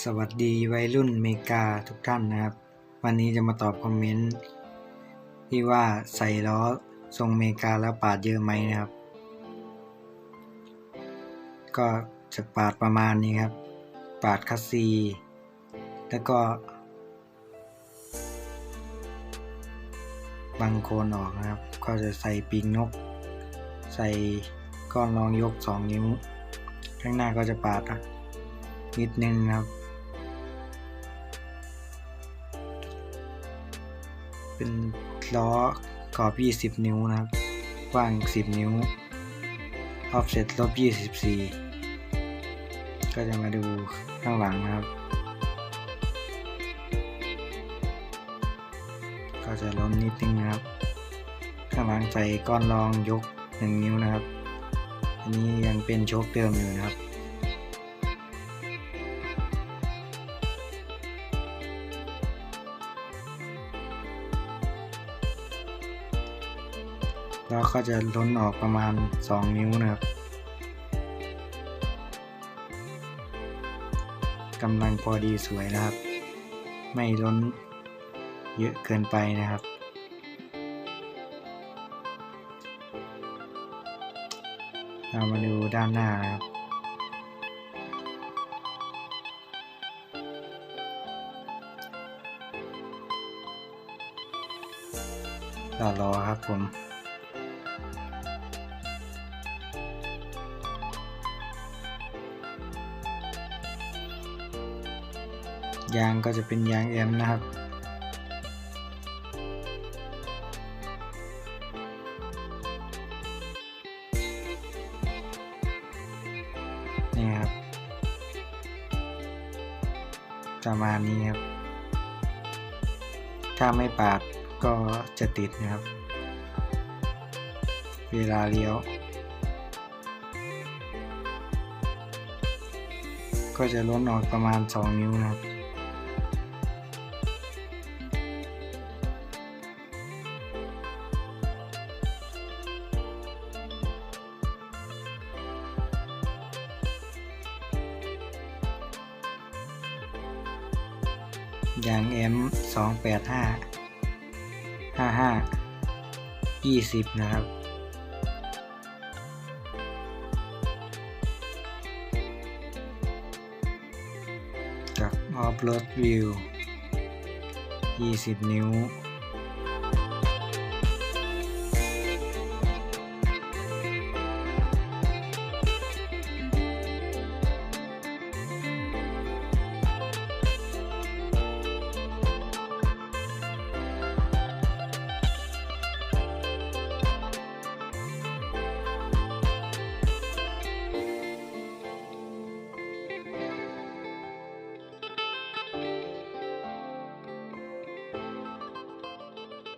สวัสดีวัยรุ่นเมกาทุกท่านนะครับ วันนี้จะมาตอบคอมเมนต์ที่ว่าใส่ล้อทรงเมกาแล้วปาดเยอะไหมนะครับ ก็จะปาดประมาณนี้ครับ ปาดคัสซี แล้วก็บังโคนออกนะครับ ก็จะใส่ปีกนก ใส่ก้อนรองยกสองนิ้ว ข้างหน้าก็จะปาดอะนิดนึงนะครับ เป็นล้อกรอบ 20 นิ้วนะครับ กว้าง 10 นิ้ว offset ลบ 24 ก็จะมาดูข้างหลังนะครับ ก็จะล้นนิดนึงนะครับ ข้างหลังใส่ก้อนรองยก 1 นิ้วนะครับ อันนี้ยังเป็นโชคเดิมอยู่นะครับ แล้วก็จะล้นออกประมาณ 2 นิ้วนะครับกำลังพอดีสวยนะครับ ไม่ล้นเยอะเกินไปนะครับ เรามาดูด้านหน้านะครับต่อรอครับผม ยางก็จะเป็นยางแอมนะครับ นี่ครับ ประมาณนี้ครับ ถ้าไม่ปาดก็จะติดนะครับ เวลาเลี้ยวก็จะล้นออกประมาณ 2 นิ้วนะครับ อย่าง M 2 8 5 5 5 20 นะครับ กับ Off Road View 20 นิ้ว